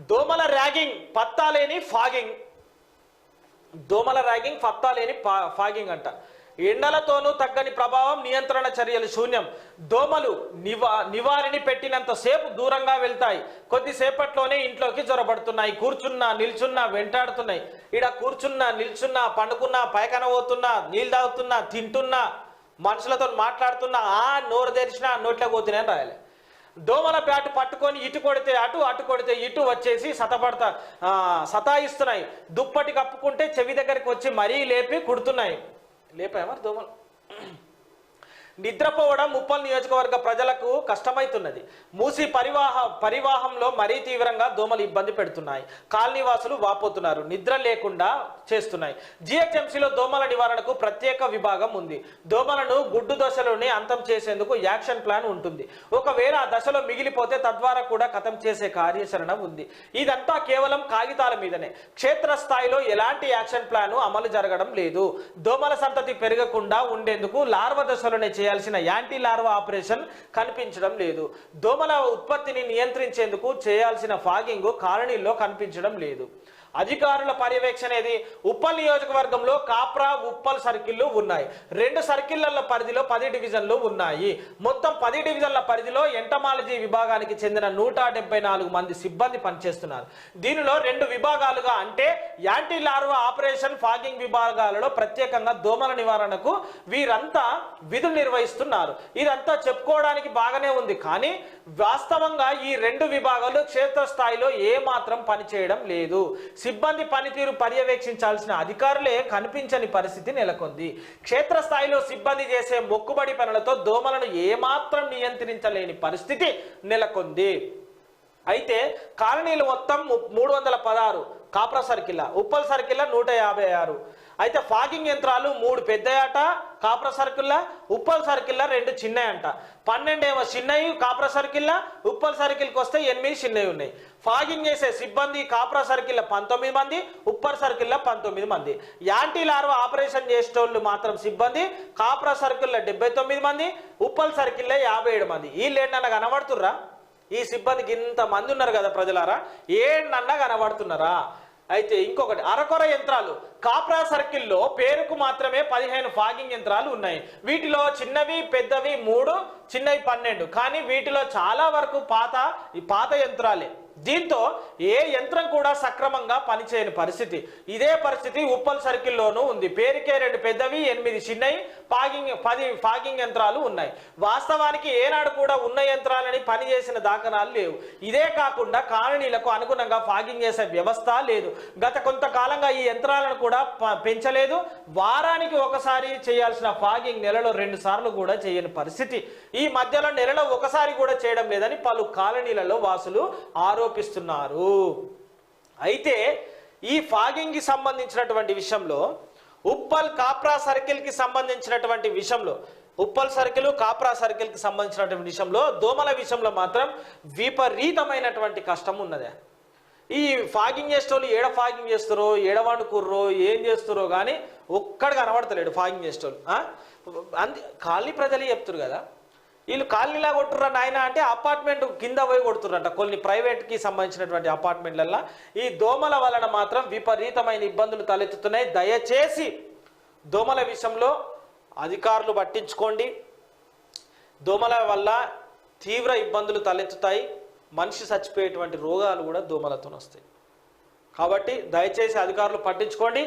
దోమల ర్యాగింగ్ పత్తాలేని ఫాగింగ్. దోమల ర్యాగింగ్ పత్తా లేని ఫాగింగ్ అంట. ఎండలతోనూ తగ్గని ప్రభావం నియంత్రణ చర్యలు శూన్యం. దోమలు నివా నివారిని పెట్టినంతసేపు దూరంగా వెళ్తాయి. కొద్దిసేపట్లోనే ఇంట్లోకి జొరబడుతున్నాయి. కూర్చున్నా నిల్చున్నా వెంటాడుతున్నాయి. ఇడ కూర్చున్నా నిల్చున్నా పండుకున్నా పైకన పోతున్నా నీళ్ళు తాగుతున్నా తింటున్నా మనుషులతో మాట్లాడుతున్నా ఆ నోరు తెరిచినా నోట్లో పోతున్నాయని రాయాలి. దోమల బ్యాట్ పట్టుకొని ఇటు కొడితే అటు అటు కొడితే ఇటు వచ్చేసి సతపడతా సతాయిస్తున్నాయి. దుప్పటి కప్పుకుంటే చెవి దగ్గరికి వచ్చి మరీ లేపి కుడుతున్నాయి. లేపాయా మరి దోమలు? నిద్రపోవడం ముప్పల్ నియోజకవర్గ ప్రజలకు కష్టమైతున్నది. మూసి పరివాహ పరివాహంలో మరీ తీవ్రంగా దోమలు ఇబ్బంది పెడుతున్నాయి. కాలనీవాసులు వాపోతున్నారు. నిద్ర లేకుండా చేస్తున్నాయి. జిహెచ్ఎంసీలో దోమల నివారణకు ప్రత్యేక విభాగం ఉంది. దోమలను గుడ్డు దశలోనే అంతం చేసేందుకు యాక్షన్ ప్లాన్ ఉంటుంది. ఒకవేళ ఆ దశలో మిగిలిపోతే తద్వారా కూడా ఖతం చేసే కార్యాచరణ ఉంది. ఇదంతా కేవలం కాగితాల మీదనే. క్షేత్రస్థాయిలో ఎలాంటి యాక్షన్ ప్లాన్ అమలు జరగడం లేదు. దోమల సంతతి పెరగకుండా ఉండేందుకు లార్వ దశలోనే చేయాల్సిన యాంటీ లార్వా ఆపరేషన్ కనిపించడం లేదు. దోమల ఉత్పత్తిని నియంత్రించేందుకు చేయాల్సిన ఫాగింగ్ కాలనీల్లో కనిపించడం లేదు. అధికారుల పర్యవేక్షణ ఏది? ఉప్పల్ నియోజకవర్గంలో కాప్రా ఉప్పల్ సర్కిల్లు ఉన్నాయి. రెండు సర్కిళ్ళ పరిధిలో పది డివిజన్లు ఉన్నాయి. మొత్తం పది డివిజన్ల పరిధిలో ఎంటమాలజీ విభాగానికి చెందిన నూట డెబ్బై నాలుగు మంది సిబ్బంది పనిచేస్తున్నారు. దీనిలో రెండు విభాగాలుగా అంటే యాంటీ లార్వా ఆపరేషన్ ఫాగింగ్ విభాగాలలో ప్రత్యేకంగా దోమల నివారణకు వీరంతా విధులు నిర్వహిస్తున్నారు. ఇదంతా చెప్పుకోవడానికి బాగానే ఉంది. కానీ వాస్తవంగా ఈ రెండు విభాగాలు క్షేత్రస్థాయిలో ఏమాత్రం పనిచేయడం లేదు. సిబ్బంది పనితీరు పర్యవేక్షించాల్సిన అధికారులే కనిపించని పరిస్థితి నెలకొంది. క్షేత్రస్థాయిలో సిబ్బంది చేసే మొక్కుబడి పనులతో దోమలను ఏమాత్రం నియంత్రించలేని పరిస్థితి నెలకొంది. అయితే కాలనీలు మొత్తం మూడు వందల పదహారు కాప్రా సర్కిల్ ఉప్పల్ సర్కిల్ నూట యాభై ఆరు. అయితే ఫాగింగ్ యంత్రాలు మూడు పెద్దయట కాపర సర్కిల్ ఉప్పల్ సర్కిల్ రెండు చిన్నయంట. పన్నెండేమో చిన్నవి కాపర సర్కిల్ ఉప్పల్ సర్కిల్కి వస్తే ఎనిమిది చిన్నవి ఉన్నాయి. ఫాగింగ్ చేసే సిబ్బంది కాప్రా సర్కిల్ పంతొమ్మిది మంది ఉప్పల్ సర్కిల్ పంతొమ్మిది మంది. యాంటీ లార్వ ఆపరేషన్ చేసేటోళ్ళు మాత్రం సిబ్బంది కాప్రా సర్కిల్ డెబ్బై తొమ్మిది మంది ఉప్పల్ సర్కిల్ యాభై ఏడు మంది. వీళ్ళు ఏంటన్నా కనబడుతుర్రా? ఈ సిబ్బందికి ఇంత మంది ఉన్నారు కదా ప్రజలారా? ఏంటన్నా కనబడుతున్నారా? అయితే ఇంకొకటి అరకొర యంత్రాలు. కాప్రా సర్కిల్లో పేరుకు మాత్రమే పదిహేను ఫాగింగ్ యంత్రాలు ఉన్నాయి. వీటిలో చిన్నవి పెద్దవి మూడు చిన్నవి పన్నెండు. కానీ వీటిలో చాలా వరకు పాత ఈ పాత యంత్రాలే. దీంతో ఏ యంత్రం కూడా సక్రమంగా పనిచేయని పరిస్థితి. ఇదే పరిస్థితి ఉప్పల్ సర్కిల్లోనూ ఉంది. పేరుకే రెండు పెద్దవి ఎనిమిది చిన్నవి ఫాగింగ్ పది ఫాగింగ్ యంత్రాలు ఉన్నాయి. వాస్తవానికి ఏనాడు కూడా ఉన్న యంత్రాలని పనిచేసిన దాఖనాలు లేవు. ఇదే కాకుండా కాలనీలకు అనుగుణంగా ఫాగింగ్ చేసే వ్యవస్థ లేదు. గత కొంతకాలంగా ఈ యంత్రాలను కూడా ప- పెంచలేదు. వారానికి ఒకసారి చేయాల్సిన ఫాగింగ్ నెలలో రెండు సార్లు కూడా చేయని పరిస్థితి. ఈ మధ్యలో నెలలో ఒకసారి కూడా చేయడం లేదని పలు కాలనీలలో వాసులు ఆరోపిస్తున్నారు. అయితే ఈ ఫాగింగ్కి సంబంధించినటువంటి విషయంలో ఉప్పల్ కాప్రా సర్కిల్కి సంబంధించినటువంటి విషయంలో ఉప్పల్ సర్కిల్ కాప్రా సర్కిల్కి సంబంధించినటువంటి విషయంలో దోమల విషయంలో మాత్రం విపరీతమైనటువంటి కష్టం ఉన్నదే. ఈ ఫాగింగ్ చేసేటోళ్ళు ఏడ ఫాగింగ్ చేస్తారో ఏడ వండుకుర్రో ఏం చేస్తారో కానీ ఒక్కడ కనబడతలేడు ఫాగింగ్ చేసేటోళ్ళు. అంతే అంది కాలనీ ప్రజలే చెప్తారు కదా. వీళ్ళు కాలనీలా కొట్టుర్రా నాయన అంటే అపార్ట్మెంట్ కింద పోయి కొడుతుర్రంట. కొన్ని ప్రైవేట్కి సంబంధించినటువంటి అపార్ట్మెంట్లల్లో ఈ దోమల వలన మాత్రం విపరీతమైన ఇబ్బందులు తలెత్తుతున్నాయి. దయచేసి దోమల విషయంలో అధికారులు పట్టించుకోండి. దోమల వల్ల తీవ్ర ఇబ్బందులు తలెత్తుతాయి. మనిషి చచ్చిపోయేటువంటి రోగాలు కూడా దోమలతో వస్తాయి. కాబట్టి దయచేసి అధికారులు పట్టించుకోండి.